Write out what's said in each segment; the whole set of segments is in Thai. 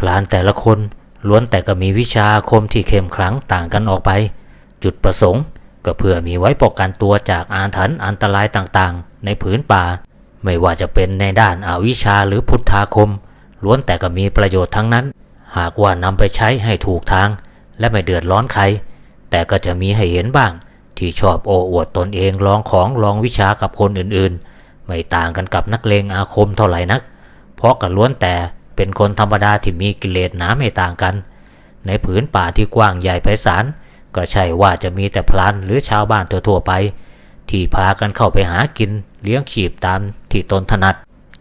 พลานแต่ละคนล้วนแต่ก็มีวิชาคมที่เข้มขลังต่างกันออกไป จุดประสงค์ก็เพื่อมีไว้ป้องกันตัวจากอาถรรพ์อันตรายต่างๆ ในผืนป่า ไม่ว่าจะเป็นในด้านอาวิชชาหรือพุทธาคม ล้วนแต่ก็มีประโยชน์ทั้งนั้น หากว่านำไปใช้ให้ถูกทาง และไม่เดือดร้อนใคร แต่ก็จะมีให้เห็นบ้าง ที่ชอบโอ้อวดตนเองลองของลองวิชากับคนอื่นๆ ไม่ต่างกันกับนักเลงอาคมเท่าไหร่นัก เพราะก็ล้วนแต่ เป็นคนธรรมดาที่มีกิเลสหนาไม่ต่างกัน ในผืนป่าที่กว้างใหญ่ไพศาลก็ใช่ว่าจะมีแต่พลันหรือชาวบ้านทั่วๆไป ที่พากันเข้าไปหากินเลี้ยงชีพตามที่ตนถนัด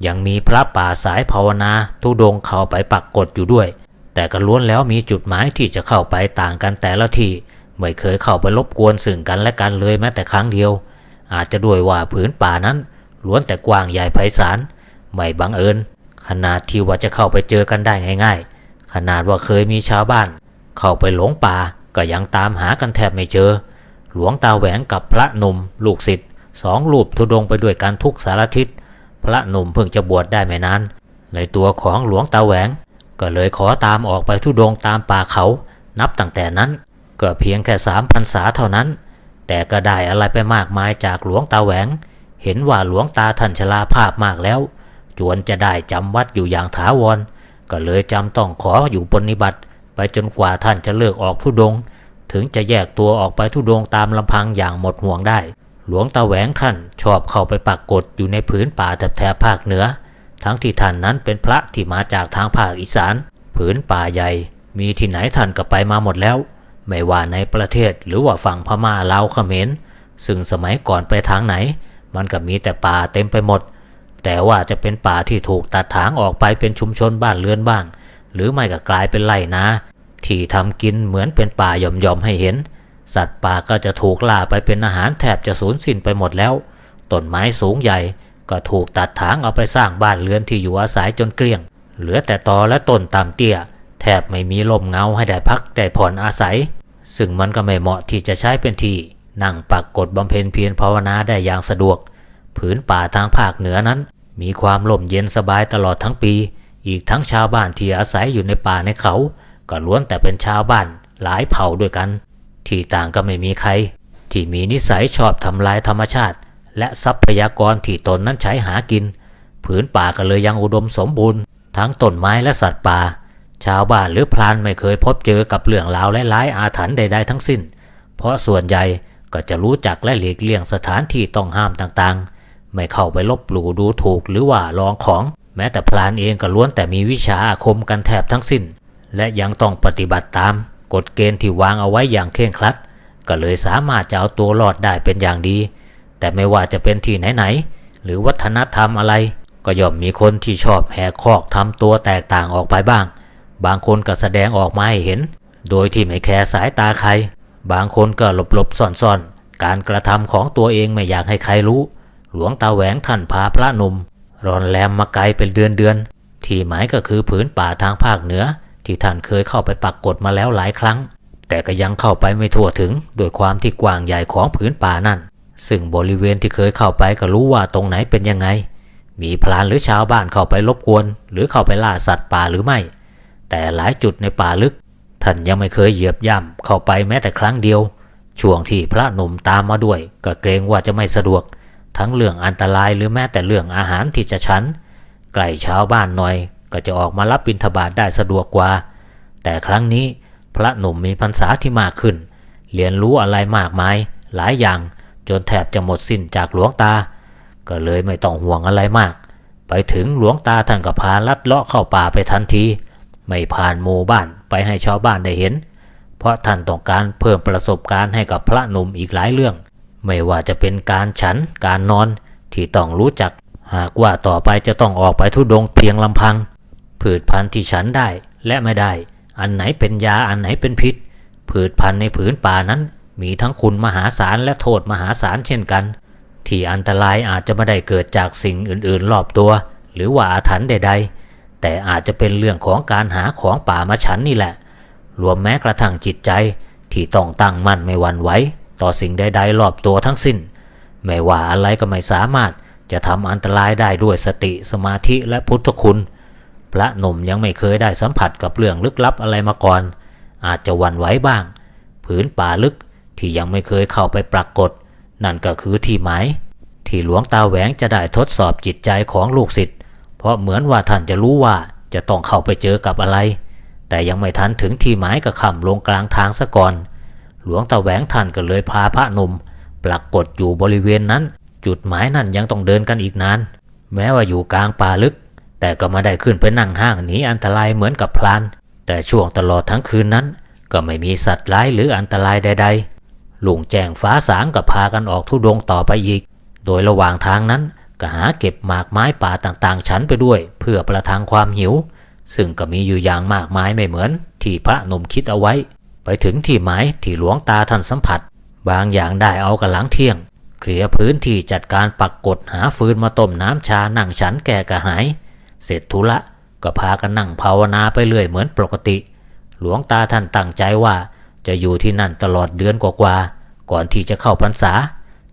ยังมีพระป่าสายภาวนาทุดงเข้าไปปักกฎอยู่ด้วย แต่ก็ล้วนแล้วมีจุดหมายที่จะเข้าไปต่างกันแต่ละที่ไม่เคยเข้าไปรบกวนซึ่งกันและกันเลยแม้แต่ครั้งเดียว อาจจะด้วยว่าผืนป่านั้นล้วนแต่กว้างใหญ่ไพศาลไม่บังเอิญ ขนาดที่ว่าจะเข้าไปเจอกันได้ง่าย ๆ ขนาดว่าเคยมีชาวบ้าน เข้าไปหลงป่าก็ยังตามหากันแทบไม่เจอ หลวงตาแหวงกับพระหนุ่มลูกศิษย์สองรูปทุดงไปด้วยกันทุกสารทิศพระหนุ่มเพิ่งจะบวชได้ไม่นานในตัวของหลวงตาแหวง ก็เลยขอตามออกไปทุดงตามป่าเขา นับตั้งแต่นั้นก็เพียงแค่สามพรรษาเท่านั้น แต่ก็ได้อะไรไปมากมายจากหลวงตาแหวง เห็นว่าหลวงตาท่านชราภาพมากแล้ว จวนจะได้จำวัดอยู่อย่างถาวร ก็เลยจำต้องขออยู่ปฏิบัติ ไปจนกว่าท่านจะเลิกออกทุดง ถึงจะแยกตัวออกไปทุดงตามลำพังอย่างหมดห่วงได้ หลวงตาแหวงท่านชอบเข้าไปปักกฏอยู่ในผืนป่าแถบภาคเหนือ ทั้งที่ท่านนั้นเป็นพระที่มาจากทางภาคอีสาน ผืนป่าใหญ่ มีที่ไหนท่านก็ไปมาหมดแล้ว ไม่ว่าในประเทศหรือว่าฝั่งพม่าลาวเขมรซึ่งสมัยก่อนไปทางไหน มันก็มีแต่ป่าเต็มไปหมด แต่ว่าจะเป็นป่าที่ถูกตัดถางออกไปเป็นชุมชนบ้านเรือนบ้าง หรือไม่ก็กลายเป็นไร่นาที่ทำกินเหมือนเป็นป่าหย่อมๆให้เห็น สัตว์ป่าก็จะถูกล่าไปเป็นอาหารแทบจะสูญสิ้นไปหมดแล้วต้นไม้สูงใหญ่ก็ถูกตัดถางเอาไปสร้างบ้านเรือนที่อยู่อาศัยจนเกลี้ยง เหลือแต่ตอและต้นตามเตี้ย แทบไม่มีลมเงาให้ได้พักได้ผ่อนอาศัย ซึ่งมันก็ไม่เหมาะที่จะใช้เป็นที่ นั่งปักกดบำเพ็ญเพียรภาวนาได้อย่างสะดวก ผืนป่าทางภาคเหนือนั้น มีความร่มเย็นสบายตลอดทั้งปี อีกทั้งชาวบ้านที่อาศัยอยู่ในป่าในเขา ก็ล้วนแต่เป็นชาวบ้านหลายเผ่าด้วยกัน ที่ต่างก็ไม่มีใคร ที่มีนิสัยชอบทำลายธรรมชาติ และทรัพยากรที่ตนนั้นใช้หากิน ผืนป่าก็เลยยังอุดมสมบูรณ์ทั้งต้นไม้และสัตว์ป่า ชาวบ้านหรือพลานไม่เคยพบเจอกับเรื่องราวและร้ายอาถรรพ์ใดๆทั้งสิ้น เพราะส่วนใหญ่ก็จะรู้จักและหลีกเลี่ยงสถานที่ต้องห้ามต่างๆ ไม่เข้าไปลบหลู่ดูถูกหรือว่าลองของ แม้แต่พลานเองก็ล้วนแต่มีวิชาอาคมกันแทบทั้งสิ้น และยังต้องปฏิบัติตาม กฎเกณฑ์ที่วางเอาไว้อย่างเคร่งครัด ก็เลยสามารถจะเอาตัวรอดได้เป็นอย่างดี แต่ไม่ว่าจะเป็นที่ไหนๆหรือวัฒนธรรมอะไร ก็ย่อมมีคนที่ชอบแหกคอกทำตัวแตกต่างออกไปบ้าง บางคนก็แสดงออกมาให้เห็น โดยที่ไม่แคร์สายตาใคร บางคนก็หลบหลบซ่อนซ่อนๆการกระทำของตัวเองไม่อยากให้ใครรู้ หลวงตาแหวงท่านพาพระนุ่มรอนแรมมาไกลเป็นเดือนเดือน ที่หมายก็คือผืนป่าทางภาคเหนือ ที่ท่านเคยเข้าไปปักกฎมาแล้วหลายครั้ง แต่ก็ยังเข้าไปไม่ทั่วถึงโดยความที่กว้างใหญ่ของผืนป่านั่น ซึ่งบริเวณที่เคยเข้าไปก็รู้ว่าตรงไหนเป็นยังไง มีพลานหรือชาวบ้านเข้าไปรบกวน หรือเข้าไปล่าสัตว์ป่าหรือไม่ แต่หลายจุดในป่าลึก ท่านยังไม่เคยเหยียบย่ำเข้าไปแม้แต่ครั้งเดียว ช่วงที่พระหนุ่มตามมาด้วย ก็เกรงว่าจะไม่สะดวก ทั้งเรื่องอันตรายหรือแม้แต่เรื่องอาหารที่จะฉันใกล้ชาวบ้านหน่อย ก็จะออกมารับบิณฑบาตได้สะดวกกว่า แต่ครั้งนี้พระหนุ่มมีพรรษาที่มากขึ้น เรียนรู้อะไรมากมาย หลายอย่างจนแทบจะหมดสิ้นจากหลวงตา ก็เลยไม่ต้องห่วงอะไรมาก ไปถึงหลวงตาท่านก็พาลัดเลาะเข้าป่าไปทันที ไม่ผ่านหมู่บ้านไปให้ชาวบ้านได้เห็น เพราะท่านต้องการเพิ่มประสบการณ์ให้กับพระหนุ่มอีกหลายเรื่อง ไม่ว่าจะเป็นการฉันการนอนที่ต้องรู้จัก หากว่าต่อไปจะต้องออกไปทุดงเพียงลำพัง ผืชพันธุ์ที่ฉันได้และไม่ได้ อันไหนเป็นยาอันไหนเป็นพิษ ผืชพันธุ์ในผืนป่านั้น มีทั้งคุณมหาศาลและโทษมหาศาลเช่นกัน ที่อันตรายอาจจะไม่ได้เกิดจากสิ่งอื่นๆรอบตัว หรือว่าอาถรรพ์ใด ๆ แต่อาจจะเป็นเรื่องของการหาของป่ามาฉันนี่แหละ รวมแม้กระทั่งจิตใจที่ต้องตั้งมั่นไม่หวั่นไหว ต่อสิ่งใดๆรอบตัวทั้งสิ้น ไม่ว่าอะไรก็ไม่สามารถจะทำอันตรายได้ด้วยสติสมาธิและพุทธคุณ พระหนุ่มยังไม่เคยได้สัมผัสกับเรื่องลึกลับอะไรมาก่อน อาจจะหวั่นไหวบ้าง ผืนป่าลึกที่ยังไม่เคยเข้าไปปรากฏ นั่นก็คือที่หมายที่หลวงตาแหวงจะได้ทดสอบจิตใจของลูกศิษย์เพราะเหมือนว่าท่านจะรู้ว่าจะต้องเข้าไปเจอกับอะไร แต่ยังไม่ทันถึงที่หมายก็ค่ำลงกลางทางซะก่อน หลวงตาแหวงท่านก็เลยพาพระนมปรากฏอยู่บริเวณนั้น จุดหมายนั่นยังต้องเดินกันอีกนาน แม้ว่าอยู่กลางป่าลึก แต่ก็ไม่ได้ขึ้นไปนั่งห้างหนีอันตรายเหมือนกับพลาน แต่ช่วงตลอดทั้งคืนนั้น ก็ไม่มีสัตว์ร้ายหรืออันตรายใดๆลุงแจ้งฟ้าสางก็พากันออกทุดงต่อไปอีก โดยระหว่างทางนั้นก็หาเก็บหมากไม้ป่าต่างๆชั้นไปด้วย เพื่อประทังความหิว ซึ่งก็มีอยู่อย่างมากมายไม่เหมือน ที่พระนมคิดเอาไว้ ไปถึงที่หมายที่หลวงตาท่านสัมผัส บางอย่างได้เอากันหลังเที่ยง เคลียร์พื้นที่จัดการปักกดหาฟืนมาต้มน้ำชานั่งฉันแก่กระหาย เสร็จธุระก็พากันนั่งภาวนาไปเรื่อยเหมือนปกติ หลวงตาท่านตั้งใจว่าจะอยู่ที่นั่นตลอดเดือนกว่าๆก่อนที่จะเข้าพรรษา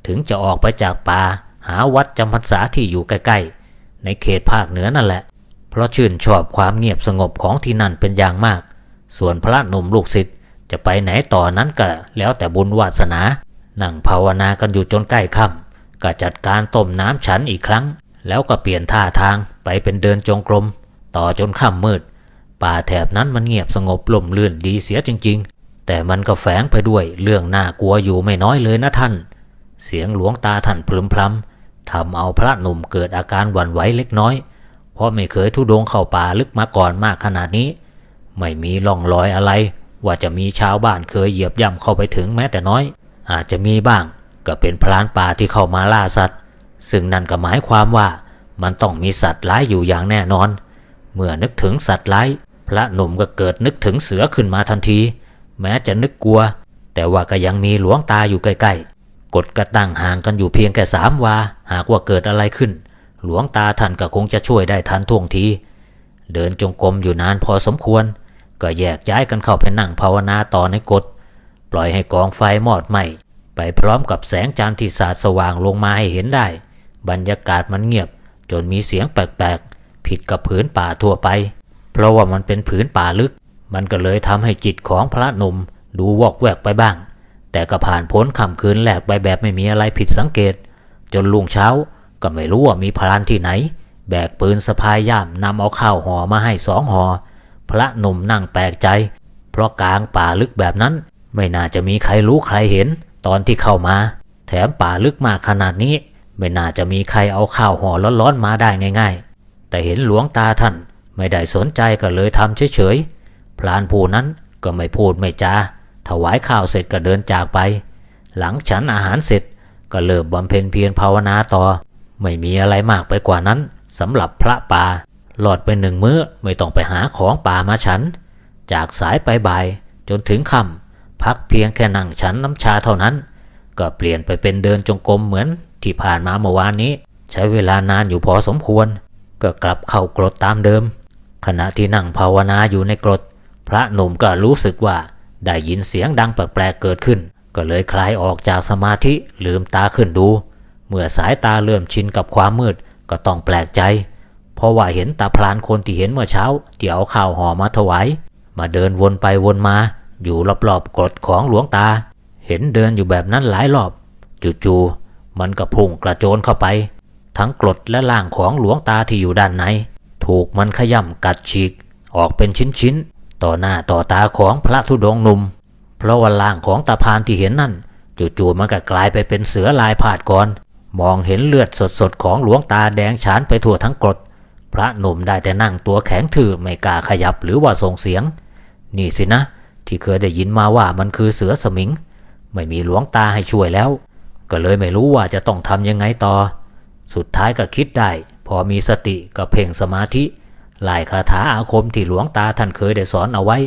ถึงจะออกไปจากป่าหาวัดจำพรรษาที่อยู่ใกล้ๆ ในเขตภาคเหนือนั่นแหละ เพราะชื่นชอบความเงียบสงบของที่นั่นเป็นอย่างมาก ส่วนพระหนุ่มลูกศิษย์ จะไปไหนต่อนั้นก็แล้วแต่บุญวาสนา นั่งภาวนากันอยู่จนใกล้ค่ำก็จัดการต้มน้ำฉันอีกครั้ง แล้วก็เปลี่ยนท่าทางไปเป็นเดินจงกรม ต่อจนค่ำมืด ป่าแถบนั้นมันเงียบสงบลมลื่นดีเสียจริง ๆ แต่มันก็แฝงไปด้วยเรื่องน่ากลัวอยู่ไม่น้อยเลยนะท่าน เสียงหลวงตาท่านพลึมพลำทำเอาพระหนุ่มเกิดอาการหวั่นไหวเล็กน้อย เพราะไม่เคยทุดงเข้าป่าลึกมาก่อนมากขนาดนี้ ไม่มีร่องรอยอะไร ว่าจะมีชาวบ้านเคยเหยียบย่ำเข้าไปถึงแม้แต่น้อย อาจจะมีบ้าง ก็เป็นพรานป่าที่เข้ามาล่าสัตว์ ซึ่งนั่นก็หมายความว่ามันต้องมีสัตว์ร้ายอยู่อย่างแน่นอน เมื่อนึกถึงสัตว์ร้าย พระหนุ่มก็เกิดนึกถึงเสือขึ้นมาทันที แม้จะนึกกลัว แต่ว่าก็ยังมีหลวงตาอยู่ใกล้ๆกดกระตั้งห่างกันอยู่เพียงแค่สามวา หากว่าเกิดอะไรขึ้น หลวงตาท่านก็คงจะช่วยได้ทันท่วงทีเดินจงกรมอยู่นานพอสมควร ก็แยกย้ายกันเข้าไปนั่งภาวนาต่อในกฎปล่อยให้กองไฟมอดไหมไปพร้อมกับแสงจันทร์ที่สาดสว่างลงมาให้เห็นได้ บรรยากาศมันเงียบ จนมีเสียงแปลกๆ ผิดกับผืนป่าทั่วไป เพราะว่ามันเป็นผืนป่าลึก มันก็เลยทำให้จิตของพระหนุ่มดูวอกแวกไปบ้าง แต่ก็ผ่านพ้นค่ำคืนแหลกไปแบบไม่มีอะไรผิดสังเกต จนลุงเช้าก็ไม่รู้ว่ามีพรานที่ไหน แบกปืนสะพายย่ามนำเอาข้าวห่อมาให้สองห่อ พระหนุ่มนั่งแปลกใจ เพราะกลางป่าลึกแบบนั้น ไม่น่าจะมีใครรู้ใครเห็น ตอนที่เข้ามา แถมป่าลึกมากขนาดนี้ ไม่น่าจะมีใครเอาข้าวห่อร้อนๆมาได้ง่าย ๆ แต่เห็นหลวงตาท่านไม่ได้สนใจก็เลยทำเฉยๆพรานผู้นั้นก็ไม่พูดไม่จาถวายข้าวเสร็จก็เดินจากไป หลังฉันอาหารเสร็จก็เริ่มบำเพ็ญเพียรภาวนาต่อ ไม่มีอะไรมากไปกว่านั้นสำหรับพระป่า หลอดไปหนึ่งมื้อไม่ต้องไปหาของป่ามาฉัน จากสายไปบ่ายจนถึงค่ำพักเพียงแค่นั่งฉันน้ำชาเท่านั้น ก็เปลี่ยนไปเป็นเดินจงกรมเหมือนที่ผ่านมาเมื่อวานนี้ ใช้เวลานานอยู่พอสมควร ก็กลับเข้ากรดตามเดิม ขณะที่นั่งภาวนาอยู่ในกรด พระหนุ่มก็รู้สึกว่าได้ยินเสียงดังแปลกๆเกิดขึ้น ก็เลยคลายออกจากสมาธิลืมตาขึ้นดู เมื่อสายตาเริ่มชินกับความมืดก็ต้องแปลกใจ เพราะว่าเห็นตาพลานคนที่เห็นเมื่อเช้าที่เอาข้าวห่อมาถวาย มาเดินวนไปวนมา อยู่รอบๆกรดของหลวงตา เห็นเดินอยู่แบบนั้นหลายรอบ จู่ๆมันก็พุ่งกระโจนเข้าไป ทั้งกรดและล่างของหลวงตาที่อยู่ด้านใน ถูกมันขย่ำกัดฉีก ออกเป็นชิ้นๆต่อหน้าต่อตาของพระธุดงค์หนุ่ม เพราะว่าล่างของตาพานที่เห็นนั่นจู่ๆมันก็กลายไปเป็นเสือลายผาดก่อน มองเห็นเลือดสดๆของหลวงตาแดงฉานไปทั่วทั้งกรด พระหนุ่มได้แต่นั่งตัวแข็งทื่อไม่กล้าขยับหรือว่าส่งเสียง นี่สินะ ที่เคยได้ยินมาว่ามันคือเสือสมิง ไม่มีหลวงตาให้ช่วยแล้ว ก็เลยไม่รู้ว่าจะต้องทำยังไงต่อ สุดท้ายก็คิดได้ พอมีสติก็เพ่งสมาธิไล่คาถาอาคมที่หลวงตาท่านเคยได้สอนเอาไว้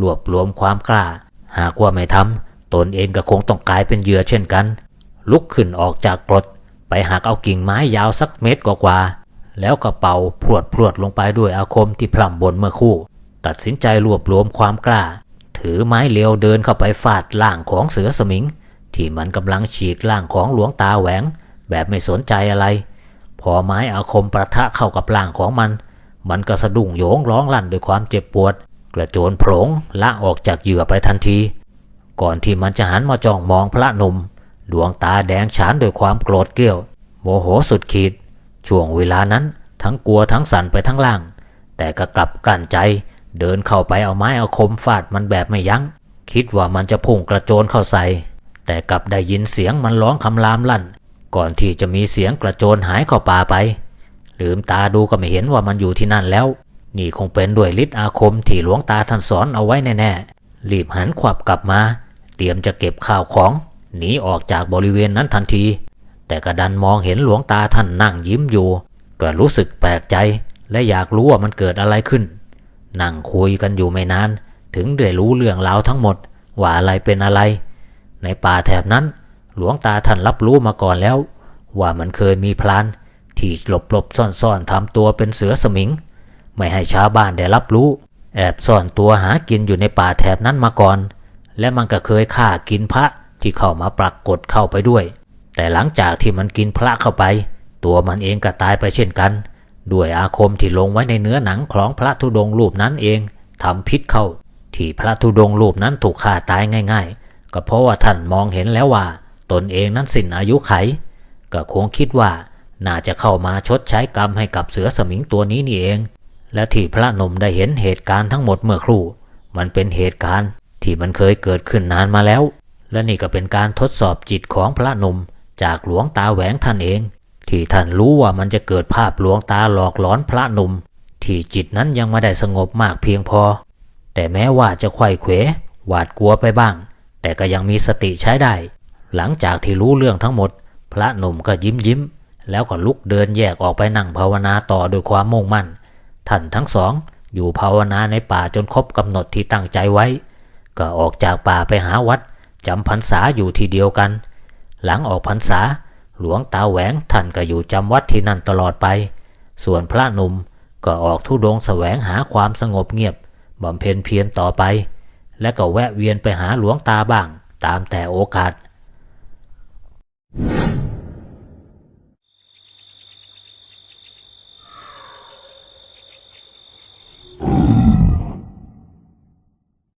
รวบรวมความกล้า หากว่าไม่ทำตนเองก็คงต้องกลายเป็นเหยื่อเช่นกัน ลุกขึ้นออกจากกรดไปหักเอากิ่งไม้ยาวสักเมตรกว่า แล้วก็เป่าพรวดพรวดลงไปด้วยอาคมที่พร่ำบนเมื่อคู่ ตัดสินใจรวบรวมความกล้า ถือไม้เลียวเดินเข้าไปฟาดล่างของเสือสมิง ที่มันกำลังฉีกล่างของหลวงตาแหวง แบบไม่สนใจอะไร พอไม้อาคมประทะเข้ากับร่างของมัน มันก็สะดุ้งโยงร้องลั่นด้วยความเจ็บปวด กระโจนโผลงละออกจากเหยื่อไปทันที ก่อนที่มันจะหันมาจ้องมองพระหนุ่มดวงตาแดงฉานด้วยความโกรธเกรี้ยว โมโหสุดขีด ช่วงเวลานั้นทั้งกลัวทั้งสั่นไปทั้งล่าง แต่ก็กลับกลั้นใจเดินเข้าไปเอาไม้เอาคมฟาดมันแบบไม่ยัง้ง คิดว่ามันจะพุ่งกระโจนเข้าใส่ แต่กลับได้ยินเสียงมันร้องคำรามลั่น ก่อนที่จะมีเสียงกระโจนหายเข้าป่าไป ลืมตาดูก็ไม่เห็นว่ามันอยู่ที่นั่นแล้ว นี่คงเป็นด้วยฤทธิ์อาคมที่หลวงตาท่านสอนเอาไว้แน่ๆ รีบหันขวับกลับมา เตรียมจะเก็บข้าวของหนีออกจากบริเวณนั้นทันที แต่กระดันมองเห็นหลวงตาท่านนั่งยิ้มอยู่ ก็รู้สึกแปลกใจและอยากรู้ว่ามันเกิดอะไรขึ้น นั่งคุยกันอยู่ไม่นาน ถึงได้รู้เรื่องราวทั้งหมด ว่าอะไรเป็นอะไร ในป่าแถบนั้น หลวงตาท่านรับรู้มาก่อนแล้ว ว่ามันเคยมีพลาน ที่หลบหลบซ่อนๆทำตัวเป็นเสือสมิง ไม่ให้ชาวบ้านได้รับรู้ แอบซ่อนตัวหากินอยู่ในป่าแถบนั้นมาก่อน และมันก็เคยฆ่ากินพระที่เข้ามาปรากฏเข้าไปด้วย แต่หลังจากที่มันกินพระเข้าไป ตัวมันเองก็ตายไปเช่นกัน ด้วยอาคมที่ลงไว้ในเนื้อหนังของพระธุดงรูปนั้นเองทำพิษเข้า ที่พระธุดงรูปนั้นถูกฆ่าตายง่าย ๆ ก็เพราะว่าท่านมองเห็นแล้วว่า ตนเองนั้นสิ้นอายุไข ก็คงคิดว่าน่าจะเข้ามาชดใช้กรรมให้กับเสือสมิงตัวนี้นี่เอง และที่พระนมได้เห็นเหตุการณ์ทั้งหมดเมื่อครู่ มันเป็นเหตุการณ์ที่มันเคยเกิดขึ้นนานมาแล้ว และนี่ก็เป็นการทดสอบจิตของพระนม จากหลวงตาแหวงท่านเอง ที่ท่านรู้ว่ามันจะเกิดภาพหลวงตาหลอกหลอนพระหนุ่ม ที่จิตนั้นยังไม่ได้สงบมากเพียงพอ แต่แม้ว่าจะไขว้เขวหวาดกลัวไปบ้าง แต่ก็ยังมีสติใช้ได้ หลังจากที่รู้เรื่องทั้งหมด พระหนุ่มก็ยิ้มยิ้ม แล้วก็ลุกเดินแยกออกไปนั่งภาวนาต่อด้วยความมุ่งมั่น ท่านทั้งสองอยู่ภาวนาในป่าจนครบกำหนดที่ตั้งใจไว้ ก็ออกจากป่าไปหาวัดจำพรรษาอยู่ที่เดียวกัน หลังออกพรรษา หลวงตาแหวงท่านก็อยู่จำวัดที่นั่นตลอดไป ส่วนพระนุ่มก็ออกทุดงแสวงหาความสงบเงียบบำเพ็ญเพียรต่อไป และก็แวะเวียนไปหาหลวงตาบ้าง ตามแต่โอกาส